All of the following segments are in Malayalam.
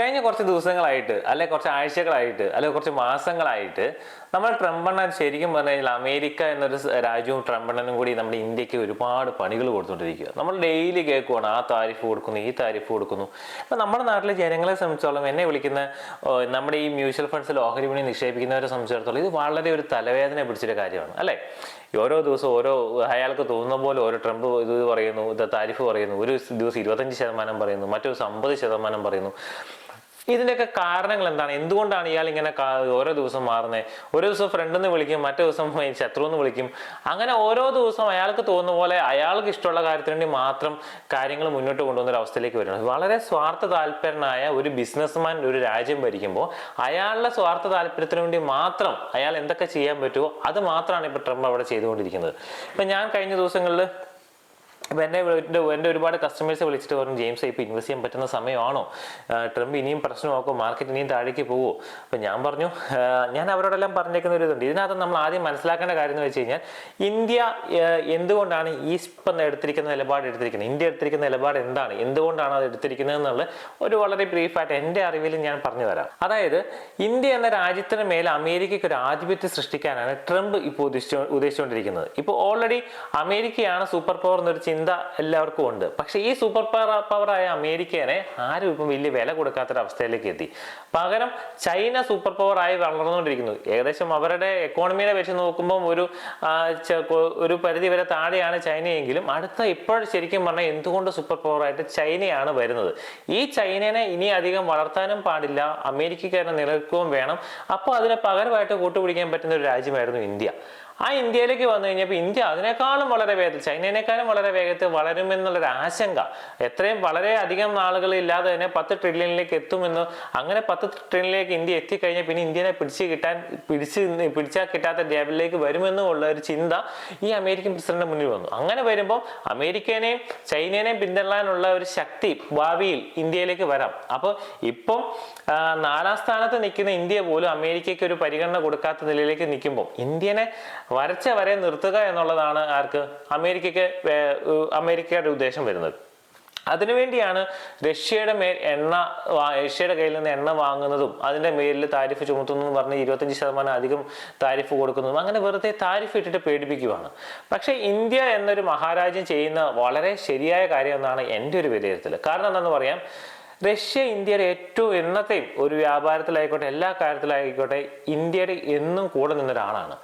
കഴിഞ്ഞ കുറച്ച് ദിവസങ്ങളായിട്ട് അല്ലെ കുറച്ച് ആഴ്ചകളായിട്ട് അല്ലെ കുറച്ച് മാസങ്ങളായിട്ട് നമ്മൾ ട്രംപണ്ണൻ ശരിക്കും പറഞ്ഞു കഴിഞ്ഞാൽ അമേരിക്ക എന്നൊരു രാജ്യവും ട്രംപണ്ണനും കൂടി നമ്മുടെ ഇന്ത്യയ്ക്ക് ഒരുപാട് പണികൾ കൊടുത്തുകൊണ്ടിരിക്കുക. നമ്മൾ ഡെയിലി കേൾക്കുവാണ് ആ താരിഫ് കൊടുക്കുന്നു ഈ താരിഫ് കൊടുക്കുന്നു. ഇപ്പം നമ്മുടെ നാട്ടിലെ ജനങ്ങളെ സംബന്ധിച്ചോളം എന്നെ വിളിക്കുന്ന നമ്മുടെ ഈ മ്യൂച്വൽ ഫണ്ട്സിൽ ഓഹരി വിപണി നിക്ഷേപിക്കുന്നവരെ സംബന്ധിച്ചിടത്തോളം ഇത് വളരെ ഒരു തലവേദന പിടിച്ചൊരു കാര്യമാണ് അല്ലേ? ഓരോ ദിവസം ഓരോ അയാൾക്ക് തോന്നുന്ന പോലെ ഓരോ ട്രംപ് ഇത് പറയുന്നു താരിഫ് പറയുന്നു ഒരു ദിവസം ഇരുപത്തഞ്ച് ശതമാനം പറയുന്നു മറ്റൊരു ദിവസം അമ്പത് ശതമാനം പറയുന്നു. ഇതിന്റെയൊക്കെ കാരണങ്ങൾ എന്താണ്? എന്തുകൊണ്ടാണ് ഇയാൾ ഇങ്ങനെ ഓരോ ദിവസം മാറുന്നത് ഒരു ദിവസം ഫ്രണ്ട് എന്ന് വിളിക്കും മറ്റു ദിവസം ശത്രു എന്ന് വിളിക്കും. അങ്ങനെ ഓരോ ദിവസം അയാൾക്ക് തോന്നുന്ന പോലെ അയാൾക്ക് ഇഷ്ടമുള്ള കാര്യത്തിന് വേണ്ടി മാത്രം കാര്യങ്ങൾ മുന്നോട്ട് കൊണ്ടുവന്ന ഒരു അവസ്ഥയിലേക്ക് വരുന്നത് വളരെ സ്വാർത്ഥ താല്പര്യനായ ഒരു ബിസിനസ്മാൻ ഒരു രാജ്യം ഭരിക്കുമ്പോൾ അയാളുടെ സ്വാർത്ഥ താല്പര്യത്തിന് വേണ്ടി മാത്രം അയാൾ എന്തൊക്കെ ചെയ്യാൻ പറ്റുമോ അത് മാത്രമാണ് ഇപ്പോൾ ട്രംപ് അവിടെ ചെയ്തുകൊണ്ടിരിക്കുന്നത്. ഇപ്പം ഞാൻ കഴിഞ്ഞ ദിവസങ്ങളിൽ എന്നെ എന്റെ എന്റെ ഒരുപാട് കസ്റ്റമേഴ്സ് വിളിച്ചിട്ട് പറഞ്ഞു ജെയിംസ് ഇപ്പോൾ ഇൻവെസ്റ്റ് ചെയ്യാൻ പറ്റുന്ന സമയമാണോ? ട്രംപ് ഇനിയും പ്രശ്നമാക്കോ മാർക്കറ്റ് ഇനിയും താഴേക്ക് പോവോ? അപ്പോൾ ഞാൻ പറഞ്ഞു ഞാൻ അവരോടെല്ലാം പറഞ്ഞേക്കുന്ന ഒരു ഇതുണ്ട്. ഇതിനകത്ത് നമ്മൾ ആദ്യം മനസ്സിലാക്കേണ്ട കാര്യം എന്ന് വെച്ച് കഴിഞ്ഞാൽ ഇന്ത്യ എന്തുകൊണ്ടാണ് ഈ ഇപ്പം എടുത്തിരിക്കുന്ന നിലപാട് എടുത്തിരിക്കുന്നത്? ഇന്ത്യ എടുത്തിരിക്കുന്ന നിലപാട് എന്താണ്? എന്തുകൊണ്ടാണ് അത് എടുത്തിരിക്കുന്നത് എന്നുള്ള ഒരു വളരെ ബ്രീഫായിട്ട് എന്റെ അറിവിൽ ഞാൻ പറഞ്ഞു തരാം. അതായത് ഇന്ത്യ എന്ന രാജ്യത്തിന് മേലെ അമേരിക്കയ്ക്ക് ഒരു ആധിപത്യം സൃഷ്ടിക്കാനാണ് ട്രംപ് ഇപ്പോൾ ഉദ്ദേശിച്ചു ഉദ്ദേശിച്ചുകൊണ്ടിരിക്കുന്നത്. ഇപ്പോൾ ഓൾറെഡി അമേരിക്കയാണ് സൂപ്പർ പവർ എന്നൊരു ചിന്ത എല്ലാവർക്കും ഉണ്ട്. പക്ഷേ ഈ സൂപ്പർ പവർ പവറായ അമേരിക്കനെ ആരും ഇപ്പം വലിയ വില കൊടുക്കാത്തൊരവസ്ഥയിലേക്ക് എത്തി. പകരം ചൈന സൂപ്പർ പവറായി വളർന്നുകൊണ്ടിരിക്കുന്നു. ഏകദേശം അവരുടെ എക്കോണമിയെ വെച്ച് നോക്കുമ്പോൾ ഒരു ഒരു പരിധി വരെ താഴെയാണ് ചൈനയെങ്കിലും. അടുത്ത ഇപ്പോൾ ശരിക്കും പറഞ്ഞാൽ എന്തുകൊണ്ട് സൂപ്പർ പവറായിട്ട് ചൈനയാണ് വരുന്നത്? ഈ ചൈനനെ ഇനി അധികം വളർത്താനും പാടില്ല. അമേരിക്കക്കാരനെ നിലനിൽക്കുകയും വേണം. അപ്പോൾ അതിനെ പകരമായിട്ട് കൂട്ടുപിടിക്കാൻ പറ്റുന്ന ഒരു രാജ്യമായിരുന്നു ഇന്ത്യ. ആ ഇന്ത്യയിലേക്ക് വന്നു കഴിഞ്ഞപ്പോൾ ഇന്ത്യ അതിനേക്കാളും വളരെ വേഗത്തിൽ ചൈനയേക്കാളും വളരെ വേഗത്തിൽ വളരുമെന്നുള്ളൊരു ആശങ്ക. എത്രയും വളരെ അധികം നാളുകൾ ഇല്ലാതെ തന്നെ പത്ത് ട്രില്യണിലേക്ക് എത്തുമെന്ന് അങ്ങനെ പത്ത് ട്രില്യണിലേക്ക് ഇന്ത്യ എത്തിക്കഴിഞ്ഞാൽ പിന്നെ ഇന്ത്യനെ പിടിച്ച് കിട്ടാൻ പിടിച്ച് പിടിച്ചാൽ കിട്ടാത്ത ലെവലിലേക്ക് വരുമെന്നും ഉള്ള ഒരു ചിന്ത ഈ അമേരിക്കൻ പ്രസിഡന്റ് മുന്നിൽ വന്നു. അങ്ങനെ വരുമ്പോൾ അമേരിക്കനെയും ചൈനേനെയും പിന്തള്ളാനുള്ള ഒരു ശക്തി ഭാവിയിൽ ഇന്ത്യയിലേക്ക് വരാം. അപ്പോൾ ഇപ്പം നാലാം സ്ഥാനത്ത് നിൽക്കുന്ന ഇന്ത്യ പോലും അമേരിക്കയ്ക്ക് ഒരു പരിഗണന കൊടുക്കാത്ത നിലയിലേക്ക് നിൽക്കുമ്പോൾ ഇന്ത്യനെ വരച്ച വരെ നിർത്തുക എന്നുള്ളതാണ് ആർക്ക്? അമേരിക്കയ്ക്ക് അമേരിക്കയുടെ ഉദ്ദേശം വരുന്നത്. അതിനുവേണ്ടിയാണ് റഷ്യയുടെ മേൽ എണ്ണ ഏഷ്യയുടെ കയ്യിൽ നിന്ന് എണ്ണ വാങ്ങുന്നതും അതിന്റെ മേലിൽ താരിഫ് ചുമത്തുന്നു എന്ന് പറഞ്ഞ് ഇരുപത്തഞ്ച് ശതമാനം അധികം താരിഫ് കൊടുക്കുന്നതും അങ്ങനെ വെറുതെ താരിഫ് ഇട്ടിട്ട് പേടിപ്പിക്കുവാണ്. പക്ഷേ ഇന്ത്യ എന്നൊരു മഹാരാജ്യം ചെയ്യുന്ന വളരെ ശരിയായ കാര്യം എന്നാണ് എന്റെ ഒരു വിലയിരുത്തൽ കാരണം എന്താണെന്ന് പറയാം? റഷ്യ ഇന്ത്യയുടെ ഏറ്റവും എന്നത്തെയും ഒരു വ്യാപാരത്തിലായിക്കോട്ടെ എല്ലാ കാര്യത്തിലായിക്കോട്ടെ ഇന്ത്യയുടെ എന്നും കൂടെ നിന്ന ഒരാളാണ്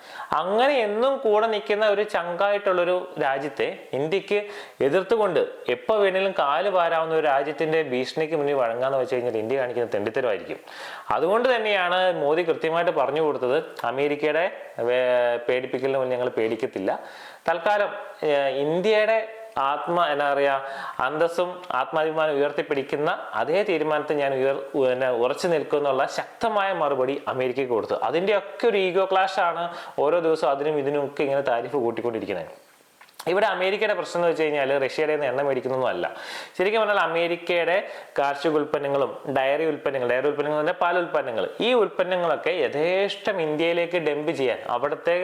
അങ്ങനെ എന്നും കൂടെ നിൽക്കുന്ന ഒരു ചങ്കായിട്ടുള്ളൊരു രാജ്യത്തെ ഇന്ത്യയ്ക്ക് എതിർത്തുകൊണ്ട് എപ്പോൾ വേണേലും കാൽ പാരാവുന്ന ഒരു രാജ്യത്തിന്റെ ഭീഷണിക്ക് മുന്നിൽ വഴങ്ങാന്ന് വെച്ച് കഴിഞ്ഞാൽ ഇന്ത്യ കാണിക്കുന്ന തെണ്ടിത്തരമായിരിക്കും. അതുകൊണ്ട് തന്നെയാണ് മോദി കൃത്യമായിട്ട് പറഞ്ഞു കൊടുത്തത് അമേരിക്കയുടെ പേടിപ്പിക്കലിന് മുന്നിൽ ഞങ്ങൾ പേടിക്കത്തില്ല. തൽക്കാലം ഇന്ത്യയുടെ ആത്മ എന്താ പറയുക അന്തസ്സും ആത്മാഭിമാനം ഉയർത്തിപ്പിടിക്കുന്ന അതേ തീരുമാനത്തെ ഞാൻ ഉയർ പിന്നെ ഉറച്ചു നിൽക്കുന്നുള്ള ശക്തമായ മറുപടി അമേരിക്കയ്ക്ക് കൊടുത്തു. അതിന്റെയൊക്കെ ഒരു ഈഗോ ക്ലാഷാണ് ഓരോ ദിവസവും അതിനും ഇതിനും ഒക്കെ ഇങ്ങനെ താരിഫ് കൂട്ടിക്കൊണ്ടിരിക്കുന്നത്. ഇവിടെ അമേരിക്കയുടെ പ്രശ്നം എന്ന് വെച്ച് കഴിഞ്ഞാൽ റഷ്യയുടെ നിന്ന് എണ്ണ മേടിക്കുന്നൊന്നുമല്ല ശരിക്കും പറഞ്ഞാൽ അമേരിക്കയുടെ കാർഷിക ഉൽപ്പന്നങ്ങളും ഡയറി ഉൽപ്പന്നങ്ങൾ ഡയറി ഉൽപ്പന്നങ്ങൾ തന്നെ പാൽ ഉൽപ്പന്നങ്ങൾ ഈ ഉൽപ്പന്നങ്ങളൊക്കെ യഥേഷ്ടം ഇന്ത്യയിലേക്ക് ഡംപ് ചെയ്യാൻ അവിടുത്തെ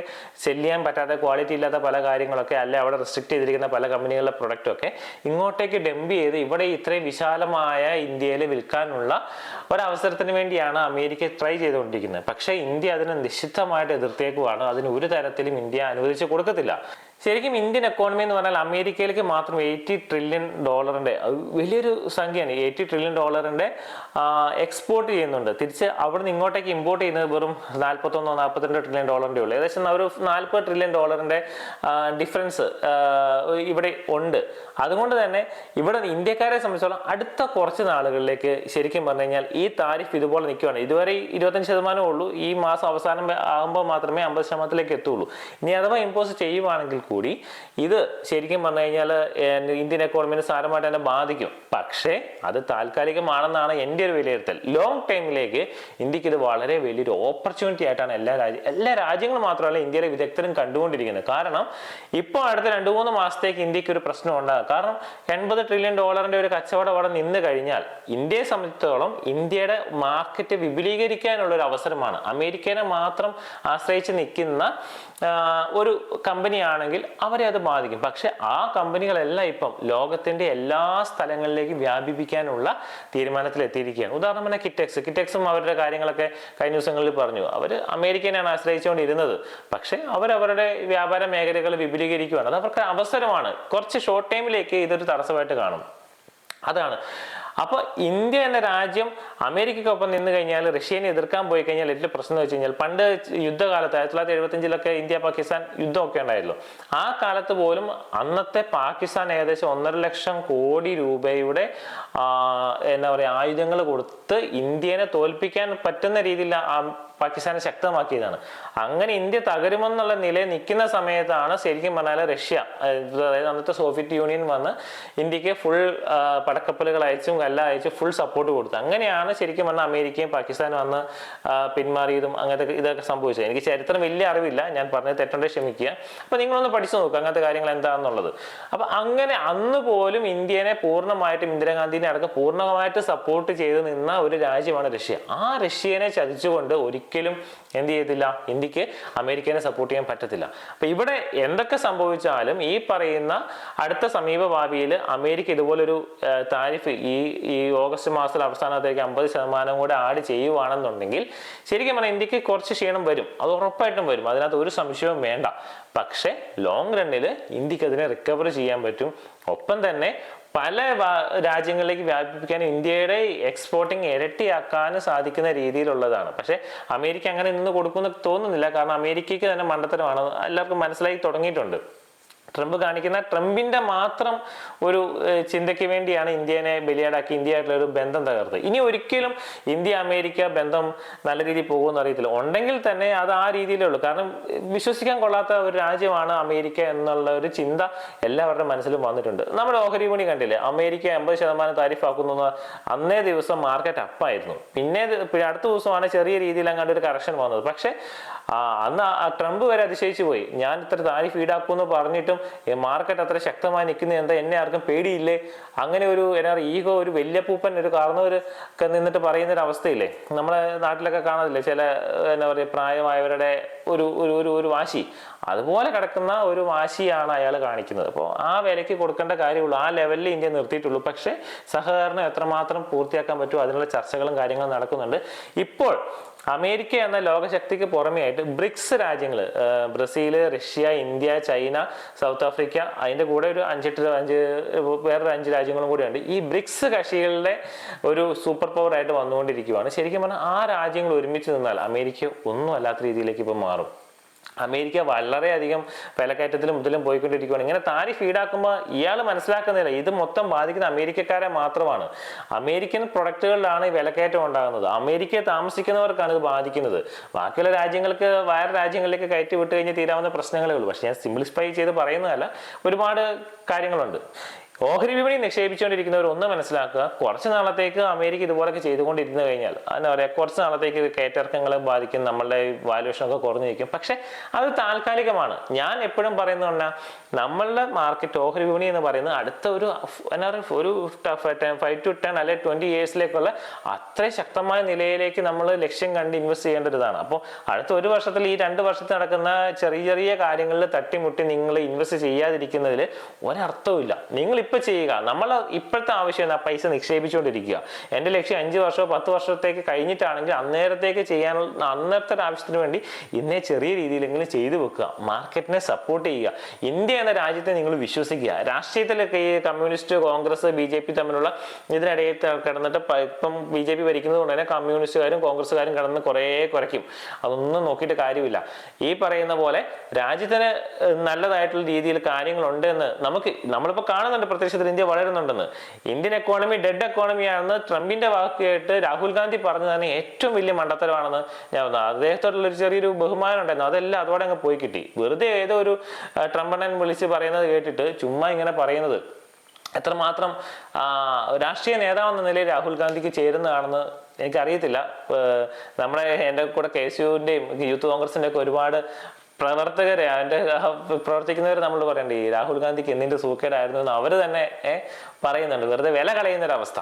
സെല്ല് ചെയ്യാൻ പറ്റാത്ത ക്വാളിറ്റി ഇല്ലാത്ത പല കാര്യങ്ങളൊക്കെ അല്ലെ അവിടെ റെസ്ട്രിക്ട് ചെയ്തിരിക്കുന്ന പല കമ്പനികളുടെ പ്രൊഡക്റ്റും ഒക്കെ ഇങ്ങോട്ടേക്ക് ഡംപ് ചെയ്ത് ഇവിടെ ഇത്രയും വിശാലമായ ഇന്ത്യയിൽ വിൽക്കാനുള്ള ഒരവസരത്തിന് വേണ്ടിയാണ് അമേരിക്ക ട്രൈ ചെയ്തുകൊണ്ടിരിക്കുന്നത്. പക്ഷേ ഇന്ത്യ അതിനെ നിശ്ചിതമായിട്ട് എതിർത്തേക്കുവാണ്. അതിന് ഒരു തരത്തിലും ഇന്ത്യ അനുവദിച്ചു കൊടുക്കത്തില്ല. ശരിക്കും ഇന്ത്യൻ എക്കോണമി എന്ന് പറഞ്ഞാൽ അമേരിക്കയിലേക്ക് മാത്രം എയ്റ്റി ട്രില്യൺ ഡോളറിന്റെ അത് വലിയൊരു സംഖ്യയാണ്. എയ്റ്റി ട്രില്യൺ ഡോളറിന്റെ എക്സ്പോർട്ട് ചെയ്യുന്നുണ്ട്. തിരിച്ച് അവിടെ നിന്ന് ഇങ്ങോട്ടേക്ക് ഇമ്പോർട്ട് ചെയ്യുന്നത് വെറും നാൽപ്പത്തൊന്നോ നാൽപ്പത്തിരണ്ട് ട്രില്യൺ ഡോളറിന്റെ ഉള്ളൂ. ഏകദേശം ഒരു നാൽപ്പത് ട്രില്യൺ ഡോളറിന്റെ ഡിഫറൻസ് ഇവിടെ ഉണ്ട്. അതുകൊണ്ട് തന്നെ ഇവിടെ ഇന്ത്യക്കാരെ സംബന്ധിച്ചോളം അടുത്ത കുറച്ച് നാളുകളിലേക്ക് ശരിക്കും പറഞ്ഞു കഴിഞ്ഞാൽ ഈ താരിഫ് ഇതുപോലെ നിൽക്കുകയാണ് ഇതുവരെ ഇരുപത്തഞ്ച് ശതമാനമേ ഉള്ളൂ. ഈ മാസം അവസാനം ആകുമ്പോൾ മാത്രമേ അമ്പത് ശതമാനത്തിലേക്ക് എത്തുള്ളൂ. ഇനി അഥവാ ഇമ്പോസ് ചെയ്യുവാണെങ്കിൽ കൂടി. ഇത് ശരിക്കും പറഞ്ഞു കഴിഞ്ഞാൽ ഇന്ത്യൻ എക്കോണമിനെ സാരമായിട്ട് തന്നെ ബാധിക്കും. പക്ഷേ അത് താൽക്കാലികമാണെന്നാണ് എന്റെ ഒരു വിലയിരുത്തൽ. ലോങ് ടൈമിലേക്ക് ഇന്ത്യയ്ക്ക് ഇത് വളരെ വലിയൊരു ഓപ്പർച്യൂണിറ്റി ആയിട്ടാണ് എല്ലാ രാജ്യം എല്ലാ രാജ്യങ്ങളും മാത്രമല്ല ഇന്ത്യയിലെ വിദഗ്ധരും കണ്ടുകൊണ്ടിരിക്കുന്നത്. കാരണം ഇപ്പോൾ അടുത്ത രണ്ട് മൂന്ന് മാസത്തേക്ക് ഇന്ത്യയ്ക്ക് ഒരു പ്രശ്നം ഉണ്ടാകും. കാരണം എൺപത് ട്രില്യൺ ഡോളറിന്റെ ഒരു കച്ചവടം അവിടെ നിന്ന് കഴിഞ്ഞാൽ ഇന്ത്യയെ സംബന്ധിച്ചിടത്തോളം ഇന്ത്യയുടെ മാർക്കറ്റ് വിപുലീകരിക്കാനുള്ള ഒരു അവസരമാണ്. അമേരിക്കനെ മാത്രം ആശ്രയിച്ച് നിൽക്കുന്ന ഒരു കമ്പനിയാണെങ്കിൽ അവരെ അത് ബാധിക്കും. പക്ഷെ ആ കമ്പനികളെല്ലാം ഇപ്പം ലോകത്തിന്റെ എല്ലാ സ്ഥലങ്ങളിലേക്കും വ്യാപിപ്പിക്കാനുള്ള തീരുമാനത്തിൽ എത്തിയിരിക്കുകയാണ്. ഉദാഹരണം പറഞ്ഞാൽ കിറ്റെക്സ് കിറ്റെക്സും അവരുടെ കാര്യങ്ങളൊക്കെ കഴിഞ്ഞ ദിവസങ്ങളിൽ പറഞ്ഞു. അവർ അമേരിക്കനെയാണ് ആശ്രയിച്ചുകൊണ്ടിരുന്നത്. പക്ഷെ അവരവരുടെ വ്യാപാര മേഖലകൾ വിപുലീകരിക്കുകയാണ് അത് അവർക്ക് അവസരമാണ്. കുറച്ച് ഷോർട്ട് ടൈമിലേക്ക് ഇതൊരു തടസ്സമായിട്ട് കാണും. അതാണ്. അപ്പൊ ഇന്ത്യ എന്ന രാജ്യം അമേരിക്കക്കൊപ്പം നിന്ന് കഴിഞ്ഞാൽ റഷ്യനെ എതിർക്കാൻ പോയി കഴിഞ്ഞാൽ ഏറ്റവും പ്രശ്നം വെച്ച് കഴിഞ്ഞാൽ പണ്ട് യുദ്ധകാലത്ത് ആയിരത്തി തൊള്ളായിരത്തി എഴുപത്തഞ്ചിലൊക്കെ ഇന്ത്യ പാകിസ്ഥാൻ യുദ്ധമൊക്കെ ഉണ്ടായല്ലോ ആ കാലത്ത് പോലും അന്നത്തെ പാകിസ്ഥാൻ ഏകദേശം ഒന്നര ലക്ഷം കോടി രൂപയുടെ എന്താ പറയുക ആയുധങ്ങൾ കൊടുത്ത് ഇന്ത്യനെ തോൽപ്പിക്കാൻ പറ്റുന്ന രീതിയിൽ ആ പാകിസ്ഥാനെ ശക്തമാക്കിയതാണ്. അങ്ങനെ ഇന്ത്യ തകരുമെന്നുള്ള നിലയിൽ നിൽക്കുന്ന സമയത്താണ് ശരിക്കും പറഞ്ഞാൽ റഷ്യ അതായത് അന്നത്തെ സോവിയറ്റ് യൂണിയൻ വന്ന് ഇന്ത്യയ്ക്ക് ഫുൾ പടക്കപ്പലുകൾ അയച്ചും എല്ലാം അയച്ച് ഫുൾ സപ്പോർട്ട് കൊടുത്തു. അങ്ങനെയാണ് ശരിക്കും പറഞ്ഞാൽ അമേരിക്കയും പാകിസ്ഥാനും അന്ന് പിന്മാറിയതും അങ്ങനത്തെ ഇതൊക്കെ സംഭവിച്ചത്. എനിക്ക് ചരിത്രം വലിയ അറിവില്ല ഞാൻ പറഞ്ഞത് തെറ്റുണ്ടെങ്കിൽ ക്ഷമിക്കുക. അപ്പൊ നിങ്ങളൊന്ന് പഠിച്ചു നോക്കുക അങ്ങനത്തെ കാര്യങ്ങൾ എന്താണെന്നുള്ളത്. അപ്പൊ അങ്ങനെ അന്ന് പോലും ഇന്ത്യനെ പൂർണമായിട്ടും ഇന്ദിരാഗാന്ധിനെ അടക്കം പൂർണമായിട്ട് സപ്പോർട്ട് ചെയ്ത് നിന്ന ഒരു രാജ്യമാണ് റഷ്യ. ആ റഷ്യനെ ചതിച്ചുകൊണ്ട് ഒരിക്കലും എന്ത് ചെയ്യത്തില്ല? ഇന്ത്യയ്ക്ക് അമേരിക്കനെ സപ്പോർട്ട് ചെയ്യാൻ പറ്റത്തില്ല. അപ്പൊ ഇവിടെ എന്തൊക്കെ സംഭവിച്ചാലും ഈ പറയുന്ന അടുത്ത സമീപഭാവിയിൽ അമേരിക്ക ഇതുപോലൊരു താരിഫ് ഈ ഈ ഓഗസ്റ്റ് മാസത്തിൽ അവസാനത്തേക്ക് അമ്പത് ശതമാനം കൂടെ ആഡ് ചെയ്യുവാണെന്നുണ്ടെങ്കിൽ ശരിക്കും പറഞ്ഞാൽ ഇന്ത്യയ്ക്ക് കുറച്ച് ക്ഷീണം വരും. അത് ഉറപ്പായിട്ടും വരും. അതിനകത്ത് ഒരു സംശയവും വേണ്ട. പക്ഷേ ലോങ് റണ്ണിൽ ഇന്ത്യയ്ക്ക് അതിനെ റിക്കവർ ചെയ്യാൻ പറ്റും. ഒപ്പം തന്നെ പല രാജ്യങ്ങളിലേക്ക് വ്യാപിപ്പിക്കാനും ഇന്ത്യയുടെ എക്സ്പോർട്ടിങ് ഇരട്ടിയാക്കാനും സാധിക്കുന്ന രീതിയിലുള്ളതാണ്. പക്ഷേ അമേരിക്ക അങ്ങനെ നിന്ന് കൊടുക്കുമെന്ന് തോന്നുന്നില്ല. കാരണം അമേരിക്കയ്ക്ക് തന്നെ മണ്ടത്തരമാണ്. എല്ലാവർക്കും മനസ്സിലായി തുടങ്ങിയിട്ടുണ്ട്. ട്രംപ് കാണിക്കുന്ന ട്രംപിന്റെ മാത്രം ഒരു ചിന്തയ്ക്ക് വേണ്ടിയാണ് ഇന്ത്യനെ ബലിയാടാക്കി ഇന്ത്യയായിട്ടുള്ള ഒരു ബന്ധം തകർത്ത് ഇനി ഒരിക്കലും ഇന്ത്യ അമേരിക്ക ബന്ധം നല്ല രീതിയിൽ പോകുമെന്ന് അറിയത്തില്ല. ഉണ്ടെങ്കിൽ തന്നെ അത് ആ രീതിയിലേ ഉള്ളൂ. കാരണം വിശ്വസിക്കാൻ കൊള്ളാത്ത ഒരു രാജ്യമാണ് അമേരിക്ക എന്നുള്ള ഒരു ചിന്ത എല്ലാവരുടെ മനസ്സിലും വന്നിട്ടുണ്ട്. നമ്മുടെ ഓഹരി വിപണി കണ്ടില്ലേ? അമേരിക്ക എൺപത് ശതമാനം താരിഫ് ആക്കുന്നു അന്നേ ദിവസം മാർക്കറ്റ് അപ്പായിരുന്നു. പിന്നെ അടുത്ത ദിവസമാണ് ചെറിയ രീതിയിൽ അങ്ങോട്ട് ഒരു കറക്ഷൻ വന്നത്. പക്ഷേ അന്ന് ട്രംപ് വരെ അതിശയിച്ചു പോയി ഞാൻ ഇത്ര താരിഫ് ഈടാക്കുമെന്ന് പറഞ്ഞിട്ടും മാർക്കറ്റ് അത്ര ശക്തമായി നിൽക്കുന്നത് എന്താ? എന്നെ ആർക്കും പേടിയില്ലേ? അങ്ങനെ ഒരു എന്നാ ഈഗോ ഒരു വലിയ പൂപ്പൻ ഒരു കാർന്നവർ ഒക്കെ നിന്നിട്ട് പറയുന്ന ഒരു അവസ്ഥയില്ലേ നമ്മുടെ നാട്ടിലൊക്കെ കാണാതില്ലേ ചില എന്താ പറയുക പ്രായമായവരുടെ ഒരു ഒരു ഒരു ഒരു വാശി. അതുപോലെ കിടക്കുന്ന ഒരു വാശിയാണ് അയാൾ കാണിക്കുന്നത്. അപ്പോൾ ആ വിലയ്ക്ക് കൊടുക്കേണ്ട കാര്യമുള്ളൂ. ആ ലെവലിൽ ഇന്ത്യ നിർത്തിയിട്ടുള്ളൂ. പക്ഷേ സഹകരണം എത്രമാത്രം പൂർത്തിയാക്കാൻ പറ്റുമോ? അതിനുള്ള ചർച്ചകളും കാര്യങ്ങളും നടക്കുന്നുണ്ട്. ഇപ്പോൾ അമേരിക്ക എന്ന ലോകശക്തിക്ക് പുറമെയായിട്ട് ബ്രിക്സ് രാജ്യങ്ങൾ Brazil Russia India China South Africa അതിന്റെ കൂടെ ഒരു അഞ്ചെട്ട് അഞ്ച് വേറൊരു അഞ്ച് രാജ്യങ്ങളും കൂടിയുണ്ട് ഈ ബ്രിക്സ് കക്ഷികളുടെ ഒരു സൂപ്പർ പവർ ആയിട്ട് വന്നുകൊണ്ടിരിക്കുകയാണ് ശരിക്കും പറഞ്ഞാൽ ആ രാജ്യങ്ങൾ ഒരുമിച്ച് നിന്നാൽ അമേരിക്ക ഒന്നും അല്ലാത്ത രീതിയിലേക്ക് ഇപ്പോൾ മാറും. അമേരിക്ക വളരെയധികം വിലക്കയറ്റത്തിലും മുതലും പോയിക്കൊണ്ടിരിക്കുകയാണ്. ഇങ്ങനെ താരിഫ് ഈടാക്കുമ്പോൾ ഇയാൾ മനസ്സിലാക്കുന്നില്ല. ഇത് മൊത്തം ബാധിക്കുന്ന അമേരിക്കക്കാരെ മാത്രമാണ്. അമേരിക്കൻ പ്രൊഡക്റ്റുകളിലാണ് ഈ വിലക്കയറ്റം ഉണ്ടാകുന്നത്. അമേരിക്കയിൽ താമസിക്കുന്നവർക്കാണ് ഇത് ബാധിക്കുന്നത്. ബാക്കിയുള്ള രാജ്യങ്ങൾക്ക് വേറെ രാജ്യങ്ങളിലേക്ക് കയറ്റി വിട്ട് കഴിഞ്ഞ് തീരാവുന്ന പ്രശ്നങ്ങളേ ഉള്ളൂ. പക്ഷേ ഞാൻ സിംപ്ലിഫൈ ചെയ്ത് പറയുന്നതല്ല. ഒരുപാട് കാര്യങ്ങളുണ്ട്. ഓഹരി വിപണി നിക്ഷേപിച്ചുകൊണ്ടിരിക്കുന്നവർ ഒന്ന് മനസ്സിലാക്കുക. കുറച്ച് നാളത്തേക്ക് അമേരിക്ക ഇതുപോലൊക്കെ ചെയ്തുകൊണ്ടിരുന്നു കഴിഞ്ഞാൽ എന്താ പറയുക കുറച്ച് നാളത്തേക്ക് ഇത് കയറ്റിറക്കങ്ങളെ ബാധിക്കും നമ്മളുടെ വാല്യൂഷൻ ഒക്കെ കുറഞ്ഞു നിൽക്കും. പക്ഷെ അത് താൽക്കാലികമാണ്. ഞാൻ എപ്പോഴും പറയുന്നത് പറഞ്ഞാൽ നമ്മളുടെ മാർക്കറ്റ് ഓഹരി വിപണി എന്ന് പറയുന്നത് അടുത്ത ഒരു എന്താ പറയുക ഒരു ഫൈവ് ടു ടെൻ അല്ലെ ട്വന്റി ഇയേഴ്സിലേക്കുള്ള അത്രയും ശക്തമായ നിലയിലേക്ക് നമ്മൾ ലക്ഷ്യം കണ്ട് ഇൻവെസ്റ്റ് ചെയ്യേണ്ട ഒരിതാണ് അപ്പോൾ അടുത്ത ഒരു വർഷത്തിൽ ഈ രണ്ട് വർഷത്തിൽ നടക്കുന്ന ചെറിയ ചെറിയ കാര്യങ്ങളിൽ തട്ടിമുട്ടി നിങ്ങൾ ഇൻവെസ്റ്റ് ചെയ്യാതിരിക്കുന്നതിൽ ഒരർത്ഥവുമില്ല. നിങ്ങൾ ഇപ്പൊ ചെയ്യുക. നമ്മൾ ഇപ്പോഴത്തെ ആവശ്യം പൈസ നിക്ഷേപിച്ചുകൊണ്ടിരിക്കുക. എന്റെ ലക്ഷ്യം അഞ്ച് വർഷമോ പത്ത് വർഷത്തേക്ക് കഴിഞ്ഞിട്ടാണെങ്കിൽ അന്നേരത്തേക്ക് ചെയ്യാൻ അന്നത്തെ ആവശ്യത്തിന് വേണ്ടി ഇന്നേ ചെറിയ രീതിയിലെങ്കിലും ചെയ്തു വെക്കുക. മാർക്കറ്റിനെ സപ്പോർട്ട് ചെയ്യുക. ഇന്ത്യ എന്ന രാജ്യത്തെ നിങ്ങൾ വിശ്വസിക്കുക. രാഷ്ട്രീയത്തിലൊക്കെ ഈ communist Congress B J P തമ്മിലുള്ള ഇതിനിടയിൽ കിടന്നിട്ട് ഇപ്പം ബി ജെ പി ഭരിക്കുന്നത് കൊണ്ട് തന്നെ കമ്മ്യൂണിസ്റ്റുകാരും കോൺഗ്രസ്സുകാരും കിടന്ന് കുറേ കുറയ്ക്കും. അതൊന്നും നോക്കിയിട്ട് കാര്യമില്ല. ഈ പറയുന്ന പോലെ രാജ്യത്തിന് നല്ലതായിട്ടുള്ള രീതിയിൽ കാര്യങ്ങളുണ്ട് എന്ന് നമുക്ക് നമ്മളിപ്പോൾ കാണുന്നുണ്ട് പ്രത്യക്ഷത്തിൽ ഇന്ത്യ വളരുന്നുണ്ടെന്ന്. ഇന്ത്യൻ എക്കോണമി ഡെഡ് എക്കോണമിയാണെന്ന് ട്രംപിന്റെ വാക്ക് രാഹുൽ ഗാന്ധി പറഞ്ഞു തന്നെ ഏറ്റവും വലിയ മണ്ടത്തരമാണെന്ന് ഞാൻ പറഞ്ഞു. അദ്ദേഹത്തോടുള്ള ഒരു ചെറിയൊരു ബഹുമാനം ഉണ്ടായിരുന്നു. അതെല്ലാം അതോടെ അങ്ങ് പോയി കിട്ടി. വെറുതെ ഏതോ ഒരു ട്രംപണ്ണൻ വിളിച്ച് പറയുന്നത് കേട്ടിട്ട് ചുമ്മാ ഇങ്ങനെ പറയുന്നത് എത്രമാത്രം രാഷ്ട്രീയ നേതാവെന്ന നിലയിൽ രാഹുൽ ഗാന്ധിക്ക് ചേരുന്നതാണെന്ന് എനിക്കറിയത്തില്ല. നമ്മുടെ എന്റെ കൂടെ കെ സി യുവിന്റെയും യൂത്ത് കോൺഗ്രസിന്റെ ഒക്കെ ഒരുപാട് പ്രവർത്തകരെ അവന്റെ പ്രവർത്തിക്കുന്നവർ നമ്മൾ പറയണ്ടേ ഈ രാഹുൽ ഗാന്ധിക്ക് എന്തിന്റെ സൂക്കേടായിരുന്നു എന്ന് അവർ തന്നെ പറയുന്നുണ്ട്. വെറുതെ വില കളയുന്ന ഒരു അവസ്ഥ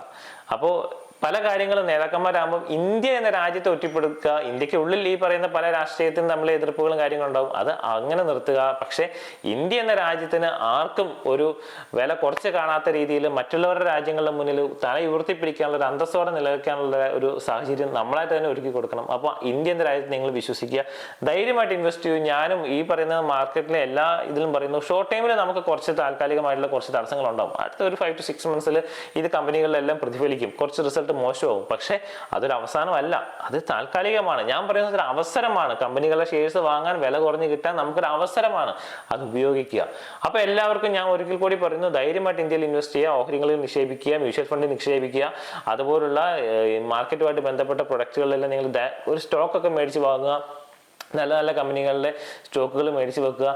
അപ്പോൾ പല കാര്യങ്ങളും നേതാക്കന്മാരാകുമ്പോൾ ഇന്ത്യ എന്ന രാജ്യത്തെ ഒറ്റപ്പെടുക്കുക ഇന്ത്യയ്ക്ക് ഉള്ളിൽ ഈ പറയുന്ന പല രാഷ്ട്രീയത്തിനും നമ്മളെ എതിർപ്പുകളും കാര്യങ്ങളും ഉണ്ടാവും അത് അങ്ങനെ നിർത്തുക. പക്ഷേ ഇന്ത്യ എന്ന രാജ്യത്തിന് ആർക്കും ഒരു വില കുറച്ച് കാണാത്ത രീതിയിൽ മറ്റുള്ളവരുടെ രാജ്യങ്ങളുടെ മുന്നിൽ തല ഉയർത്തിപ്പിടിക്കാനുള്ള ഒരു അന്തസ്സോടെ നിലനിൽക്കാനുള്ള ഒരു സാഹചര്യം നമ്മളായിട്ട് തന്നെ ഒരുക്കി കൊടുക്കണം. അപ്പോൾ ഇന്ത്യ എന്ന രാജ്യത്ത് നിങ്ങൾ വിശ്വസിക്കുക. ധൈര്യമായിട്ട് ഇൻവെസ്റ്റ് ചെയ്യും. ഞാനും ഈ പറയുന്ന മാർക്കറ്റിലെ എല്ലാ ഇതിലും പറയുന്നു ഷോർട്ട് ടൈമിൽ നമുക്ക് കുറച്ച് താൽക്കാലികമായിട്ടുള്ള കുറച്ച് തടസ്സങ്ങൾ ഉണ്ടാവും അടുത്ത ഒരു ഫൈവ് ടു സിക്സ് മന്ത്സിൽ ഇത് കമ്പനികളിലെല്ലാം പ്രതിഫലിക്കും. കുറച്ച് റിസൾട്ട് മോശമാവും. പക്ഷേ അതൊരു അവസാനമല്ല. അത് താൽക്കാലികമാണ്. ഞാൻ പറയുന്നത് ഒരു അവസരമാണ്. കമ്പനികളെ ഷെയർസ് വാങ്ങാൻ വില കുറഞ്ഞ് കിട്ടാൻ നമുക്കൊരു അവസരമാണ് അത് ഉപയോഗിക്കുക. അപ്പോൾ എല്ലാവർക്കും ഞാൻ ഒരിക്കൽ കൂടി പറയുന്നു ധൈര്യമായിട്ട് ഇന്ത്യയിൽ ഇൻവെസ്റ്റ് ചെയ്യുക ഓഹരികളിൽ നിക്ഷേപിക്കുക മ്യൂച്വൽ ഫണ്ടിൽ നിക്ഷേപിക്കുക. അതുപോലുള്ള മാർക്കറ്റുമായിട്ട് ബന്ധപ്പെട്ട പ്രൊഡക്റ്റുകളിലെല്ലാം നിങ്ങൾ ഒരു സ്റ്റോക്കൊക്കെ മേടിച്ച് വാങ്ങുക. നല്ല നല്ല കമ്പനികളുടെ സ്റ്റോക്കുകൾ മേടിച്ച് വെക്കുക.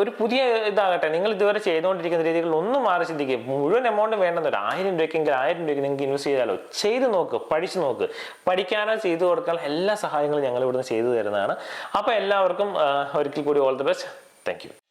ഒരു പുതിയ ഇതാകട്ടെ നിങ്ങൾ ഇതുവരെ ചെയ്തുകൊണ്ടിരിക്കുന്ന രീതികൾ ഒന്നും മാറി ചിന്തിക്കുക മുഴുവൻ എമൗണ്ട് വേണ്ടെന്ന് ഒരു ആയിരം രൂപയ്ക്കെങ്കിൽ ആയിരം രൂപയ്ക്ക് നിങ്ങൾക്ക് ഇൻവെസ്റ്റ് ചെയ്താലോ? ചെയ്ത് നോക്ക് പഠിച്ചു നോക്ക്. പഠിക്കാനോ ചെയ്തു കൊടുക്കാൻ എല്ലാ സഹായങ്ങളും ഞങ്ങൾ ഇവിടുന്ന് ചെയ്തു തരുന്നതാണ്. അപ്പോൾ എല്ലാവർക്കും ഒരിക്കൽ കൂടി ഓൾ ദി ബെസ്റ്റ് താങ്ക്